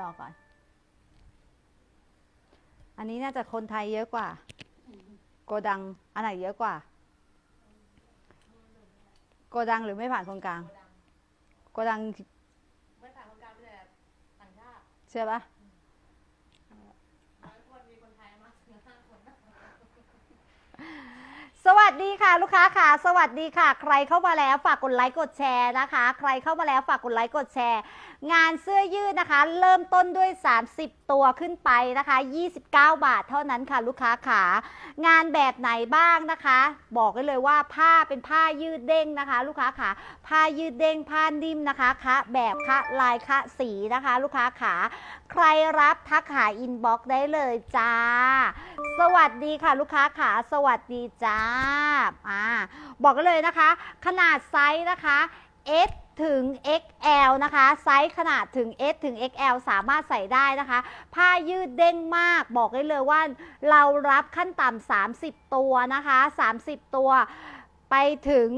รอก่อน อันนี้น่าจะคนไทยเยอะกว่า โกดัง อันไหนเยอะกว่า โกดังหรือไม่ผ่านคนกลาง โกดัง ไม่ผ่านคนกลางไม่แต่ต่างชาติเชื่อปะ ร้อยคนมีคนไทยมากถึงห้าคน ส วัสดีค่ะ ลูกค้าค่ะ สวัสดีค่ะ ใครเข้ามาแล้วฝากกดไลค์กดแชร์นะคะ ใครเข้ามาแล้วฝากกดไลค์กดแชร์ งานเสื้อยืดนะคะ เริ่มต้นด้วย 30 ตัวขึ้นไปนะคะ 29 บาทเท่านั้นค่ะลูกค้าขางานแบบไหนบ้างนะคะ บอกได้เลยว่าผ้าเป็นผ้ายืดเด้งนะคะ ลูกค้าขาผ้ายืดเด้งผ้านิ่มนะคะคะแบบคะลายคะสีนะคะ ลูกค้าขาใครรับทักหาอินบ็อกซ์ได้เลยจ้า สวัสดีค่ะลูกค้าขาสวัสดีจ้าอ่าบอกกันเลยนะคะ ขนาดไซส์นะคะ S ถึง XL นะคะ ไซส์ขนาดถึง S ถึง XL สามารถใส่ได้นะคะ ผ้ายืดเด้งมาก บอกได้เลยว่าเรารับขั้นต่ำ30 ตัวนะคะ 30 ตัวไปถึง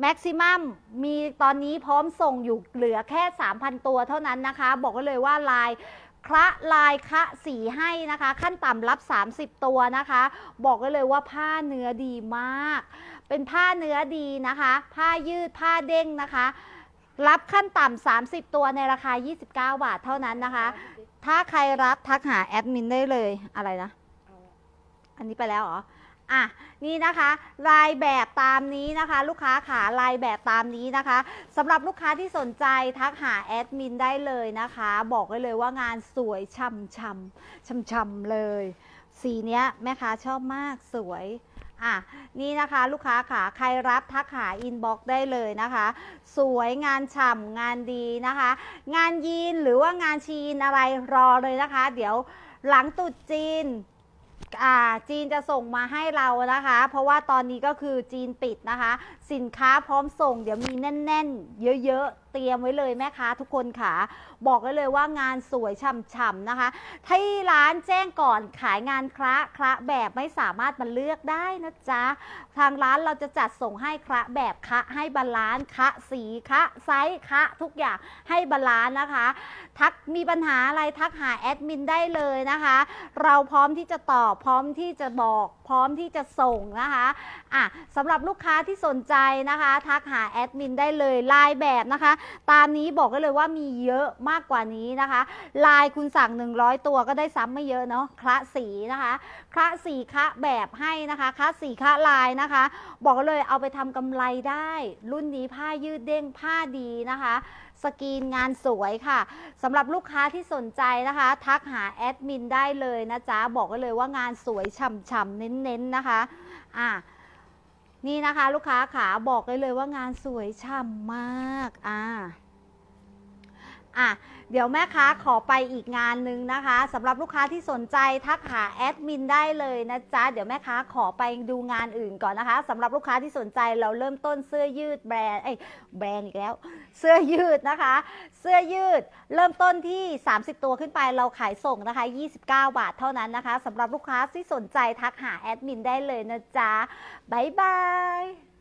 แม็กซิมัมมีตอนนี้พร้อมส่งอยู่เหลือแค่ 3,000 ตัวเท่านั้นนะคะ บอกได้เลยว่าลายคละลายคะสีให้นะคะ ขั้นต่ำรับ 30 ตัวนะคะ บอกได้เลยว่าผ้าเนื้อดีมาก เป็นผ้าเนื้อดีนะคะ ผ้ายืดผ้าเด้งนะคะ รับขั้นต่ำ30 ตัวในราคา 29 บาทเท่านั้นนะคะ ถ้าใครรับทักหาแอดมินได้เลยอะไรนะ อันนี้ไปแล้วเหรอ อะ นี่นะคะ ลายแบบตามนี้นะคะ ลูกค้าขาลายแบบตามนี้นะคะสำหรับลูกค้าที่สนใจทักหาแอดมินได้เลยนะคะ บอกได้เลยว่างานสวยช่ำช่ำช่ำช่ำๆเลย สีเนี้ยแม่ค้าชอบมากสวย อะนี่นะคะลูกค้าขาใครรับทักหาอินบ็อกได้เลยนะคะ สวยงานฉ่ำงานดีนะคะ งานยีนหรือว่างานชีนอะไรรอเลยนะคะ เดี๋ยวหลังตุดจีน อ่าจีนจะส่งมาให้เรานะคะ เพราะว่าตอนนี้ก็คือจีนปิดนะคะ สินค้าพร้อมส่ง เดี๋ยวมีแน่น ๆ เยอะ ๆ เตรียมไว้เลยแม่ค้าทุกคนค่ะ บอกได้เลยว่างานสวยฉ่ำๆนะคะที่ร้านแจ้งก่อนขายงานคละคละแบบไม่สามารถมาเลือกได้นะจ๊ะ ทางร้านเราจะจัดส่งให้คละแบบคะให้บาลานซ์คะสีคะไซส์คะทุกอย่างให้บาลานซ์นะคะ ทักมีปัญหาอะไรทักหาแอดมินได้เลยนะคะ เราพร้อมที่จะตอบพร้อมที่จะบอกพร้อมที่จะส่งนะคะอะสำหรับลูกค้าที่สนใจนะคะ ทักหาแอดมินได้เลยลายแบบนะคะ ตามนี้บอกได้เลยว่ามีเยอะมากกว่านี้นะคะลายคุณสั่ง 100 ตัวก็ได้ซ้ำไม่เยอะเนาะคละสีนะคะคละสีคะแบบให้นะคะคละสีคะลายนะคะ บอกเลยเอาไปทำกำไรได้ รุ่นนี้ผ้ายืดเด้งผ้าดีนะคะ สกรีนงานสวยค่ะสำหรับลูกค้าที่สนใจนะคะ ทักหาแอดมินได้เลยนะจ๊ะ บอกไว้เลยว่างานสวยฉ่ำๆเน้นๆนะคะอะนี่นะคะลูกค้าขาบอกได้เลยว่างานสวยฉ่ำมากอ่าอะ เดี๋ยวแม่ค้าขอไปอีกงานหนึ่งนะคะสำหรับลูกค้าที่สนใจทักหาแอดมินได้เลยนะจ๊ะ เดี๋ยวแม่ค้าขอไปดูงานอื่นก่อนนะคะสำหรับลูกค้าที่สนใจเราเริ่มต้นเสื้อยืดแบรนด์เอ้แบรนด์อีกแล้ว เสื้อยืดนะคะ เสื้อยืดเริ่มต้นที่ 30 ตัวขึ้นไปเราขายส่งนะคะ 29 บาทเท่านั้นนะคะสำหรับลูกค้าที่สนใจทักหาแอดมินได้เลยนะจ๊ะบ๊ายบาย